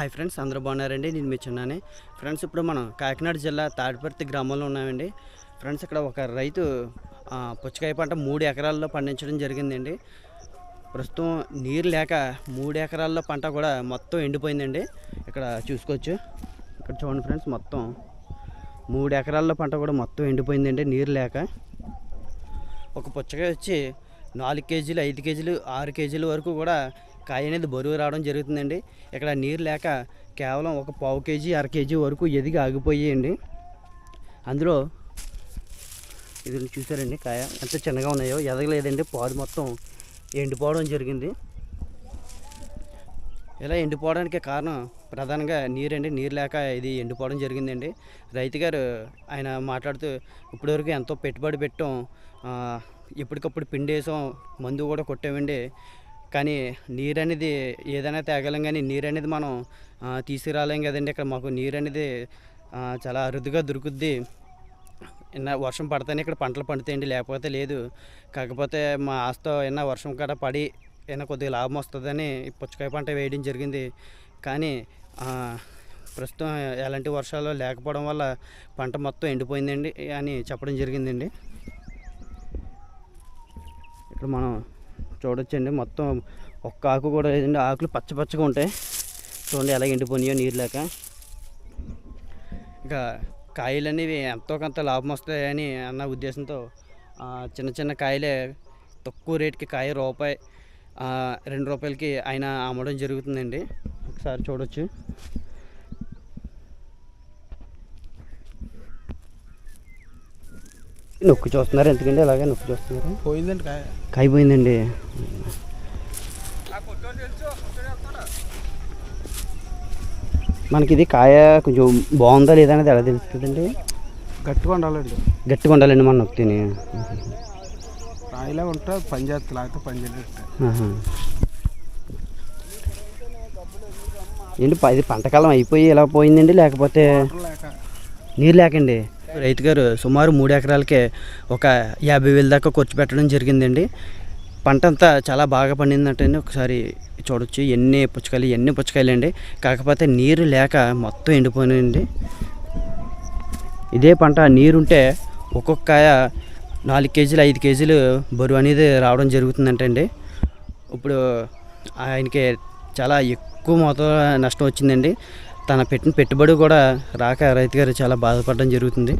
Hi friends అందరూ బాగున్నారండి. నేను మీ చిన్నాని. ఫ్రెండ్స్ ఇప్పుడు మనం కాకినాడ జిల్లా తాడిపర్తి గ్రామంలో ఉన్నామండి. ఫ్రెండ్స్ ఇక్కడ ఒక రైతు పుచ్చకాయ పంట మూడు ఎకరాల్లో పండించడం జరిగిందండి. ప్రస్తుతం నీరు లేక మూడు ఎకరాల్లో పంట కూడా మొత్తం ఎండిపోయిందండి. ఇక్కడ చూసుకోవచ్చు. ఇక్కడ చూడండి ఫ్రెండ్స్ మొత్తం మూడు ఎకరాల్లో పంట కూడా మొత్తం ఎండిపోయిందండి నీరు లేక. ఒక పుచ్చకాయ వచ్చి నాలుగు కేజీలు ఐదు కేజీలు ఆరు కేజీల వరకు కూడా కాయ అనేది బరువు రావడం జరుగుతుందండి. ఇక్కడ నీరు లేక కేవలం ఒక పావు కేజీ అర కేజీ వరకు ఎదిగి ఆగిపోయాయండి. అందులో ఇది చూసారండి కాయ ఎంత చిన్నగా ఉన్నాయో ఎదగలేదండి. పాదు మొత్తం ఎండిపోవడం జరిగింది. ఇలా ఎండిపోవడానికి కారణం ప్రధానంగా నీరండి. నీరు లేక ఇది ఎండిపోవడం జరిగిందండి. రైతు గారు ఆయన మాట్లాడుతూ ఇప్పటివరకు ఎంతో పెట్టుబడి పెట్టాం. ఎప్పటికప్పుడు పిండేసాం మందు కూడా కొట్టామండి. కానీ నీరు అనేది ఏదైనా తేగలం కానీ నీరు అనేది మనం తీసుకురాలేం కదండి. ఇక్కడ మాకు నీరు అనేది చాలా అరుదుగా దొరుకుద్ది. ఎన్న వర్షం పడితేనే ఇక్కడ పంటలు పండుతాయండి. లేకపోతే లేదు. కాకపోతే మా ఆస్తో ఏమన్నా వర్షం కాడ పడి ఏమైనా కొద్దిగా లాభం వస్తుందని పుచ్చకాయ పంట వేయడం జరిగింది. కానీ ప్రస్తుతం ఎలాంటి వర్షాలు లేకపోవడం వల్ల పంట మొత్తం ఎండిపోయిందండి అని చెప్పడం జరిగిందండి. ఇక్కడ మనం చూడొచ్చండి. మొత్తం ఒక్క ఆకు కూడా లేదండి. ఆకులు పచ్చ పచ్చగా ఉంటాయి. చూడండి ఎలా ఎండిపోయినాయో నీరు లేక. ఇంకా కాయలు అనేవి ఎంతో కొంత లాభం వస్తాయని అన్న ఉద్దేశంతో చిన్న చిన్న కాయలే తక్కువ రేటుకి కాయ రూపాయి రెండు రూపాయలకి ఆయన అమ్మడం జరుగుతుందండి. ఒకసారి చూడొచ్చు. నొక్కు చూస్తున్నారు. ఎందుకండి అలాగే నొక్కు చూస్తున్నారు. పోయిందండి కాయ. కాయ పోయిందండి మనకి ఇది కాయ కొంచెం బాగుందా లేదా అనేది ఎలా తెలుస్తుందండి? గట్టిగా ఉండాలండి. గట్టిగా ఉండాలండి మనం నొక్కితేనే. రాయిలా ఉంటే పని చేస్తా లేకపోతే పని. ఏంటి ఇది పంటకాలం అయిపోయి ఎలా పోయిందండి లేకపోతే లేక. నీరు లేకండి? రైతు గారు సుమారు మూడు ఎకరాలకే ఒక యాభై వేల దాకా ఖర్చు పెట్టడం జరిగిందండి. పంట అంతా చాలా బాగా పండిందంటండి. ఒకసారి చూడొచ్చు. ఎన్ని పుచ్చకాయలు ఎన్ని పుచ్చకాయలు అండి కాకపోతే నీరు లేక మొత్తం ఎండిపోయినాయండి. ఇదే పంట నీరుంటే ఒక్కొక్క నాలుగు కేజీలు ఐదు కేజీలు బరువు అనేది రావడం జరుగుతుందంటండి. ఇప్పుడు ఆయనకి చాలా ఎక్కువ మొత్తం నష్టం వచ్చిందండి. తన పెట్టిన పెట్టుబడి కూడా రాక రైతు గారు చాలా బాధపడడం జరుగుతుంది.